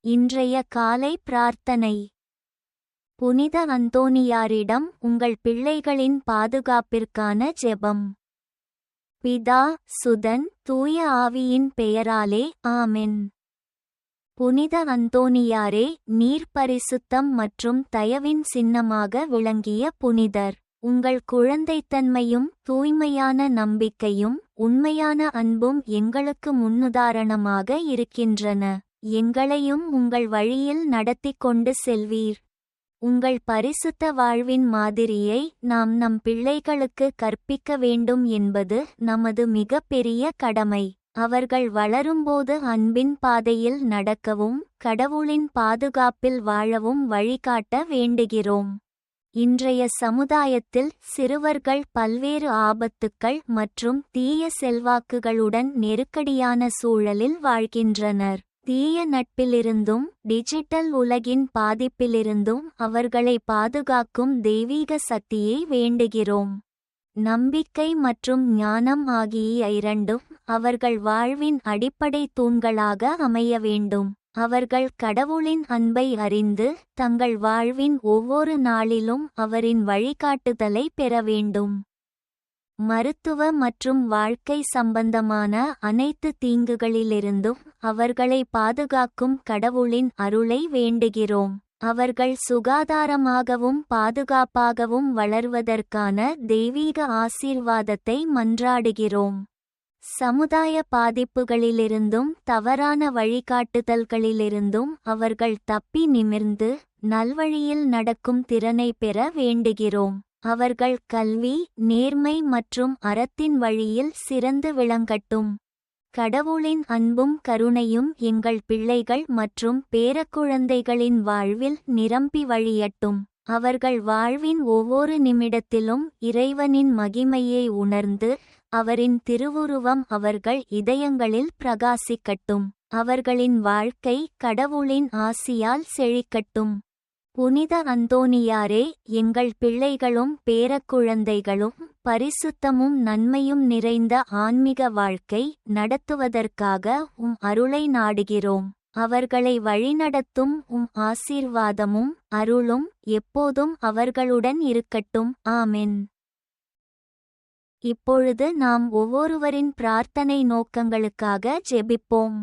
இன்றைய காலை பிரார்த்தனை. புனித அந்தோனியாரிடம் உங்கள் பிள்ளைகளின் பாதுகாப்பிற்கான ஜெபம். பிதா சுதன் தூய ஆவியின் பெயராலே ஆமென். புனித அந்தோனியாரே நீர் பரிசுத்தம் மற்றும் தயவின் சின்னமாக விளங்கிய புனிதர். உங்கள் குழந்தைத்தன்மையும் தூய்மையான நம்பிக்கையும் உண்மையான அன்பும் எங்களுக்கு முன்னுதாரணமாக இருக்கின்றன. எங்களையும் உங்கள் வழியில் நடத்திக் கொண்டு செல்வீர். உங்கள் பரிசுத்த வாழ்வின் மாதிரியை நாம் நம் பிள்ளைகளுக்கு கற்பிக்க வேண்டும் என்பது நமது மிகப்பெரிய கடமை. அவர்கள் வளரும்போது அன்பின் பாதையில் நடக்கவும் கடவுளின் பாதுகாப்பில் வாழவும் வழிகாட்ட வேண்டுகிறோம். இன்றைய சமுதாயத்தில் சிறுவர்கள் பல்வேறு ஆபத்துக்கள் மற்றும் தீய செல்வாக்குகளுடன் நெருக்கடியான சூழலில் வாழ்கின்றனர். தீய நட்பிலிருந்தும் டிஜிட்டல் உலகின் பாதிப்பிலிருந்தும் அவர்களை பாதுகாக்கும் தெய்வீக சக்தியை வேண்டுகிறோம். நம்பிக்கை மற்றும் ஞானம் ஆகிய இரண்டும் அவர்கள் வாழ்வின் அடிப்படை தூண்களாக அமைய வேண்டும். அவர்கள் கடவுளின் அன்பை அறிந்து தங்கள் வாழ்வின் ஒவ்வொரு நாளிலும் அவரின் வழிகாட்டுதலை பெற வேண்டும். மருத்துவ மற்றும் வாழ்க்கை சம்பந்தமான அனைத்து தீங்குகளிலிருந்தும் அவர்களை பாதுகாக்கும் கடவுளின் அருளை வேண்டுகிறோம். அவர்கள் சுகாதாரமாகவும் பாதுகாப்பாகவும் வளர்வதற்கான தெய்வீக ஆசீர்வாதத்தை மன்றாடுகிறோம். சமுதாய பாதிப்புகளிலிருந்தும் தவறான வழிகாட்டுதல்களிலிருந்தும் அவர்கள் தப்பி நிமிர்ந்து நல்வழியில் நடக்கும் திறனை பெற வேண்டுகிறோம். அவர்கள் கல்வி நேர்மை மற்றும் அறத்தின் வழியில் சிறந்து விளங்கட்டும். கடவுளின் அன்பும் கருணையும் எங்கள் பிள்ளைகள் மற்றும் பேரக்குழந்தைகளின் வாழ்வில் நிரம்பி வழியட்டும். அவர்கள் வாழ்வின் ஒவ்வொரு நிமிடத்திலும் இறைவனின் மகிமையை உணர்ந்து அவரின் திருவுருவம் அவர்கள் இதயங்களில் பிரகாசிக்கட்டும். அவர்களின் வாழ்க்கை கடவுளின் ஆசியால் செழிக்கட்டும். புனித அந்தோனியாரே எங்கள் பிள்ளைகளும் பேரக்குழந்தைகளும் பரிசுத்தமும் நன்மையும் நிறைந்த ஆன்மீக வாழ்க்கை நடத்துவதற்காக உம் அருளை நாடுகிறோம். அவர்களை வழிநடத்தும் உம் ஆசீர்வாதமும் அருளும் எப்போதும் அவர்களுடன் இருக்கட்டும். ஆமென். இப்பொழுது நாம் ஒவ்வொருவரின் பிரார்த்தனை நோக்கங்களுக்காக ஜெபிப்போம்.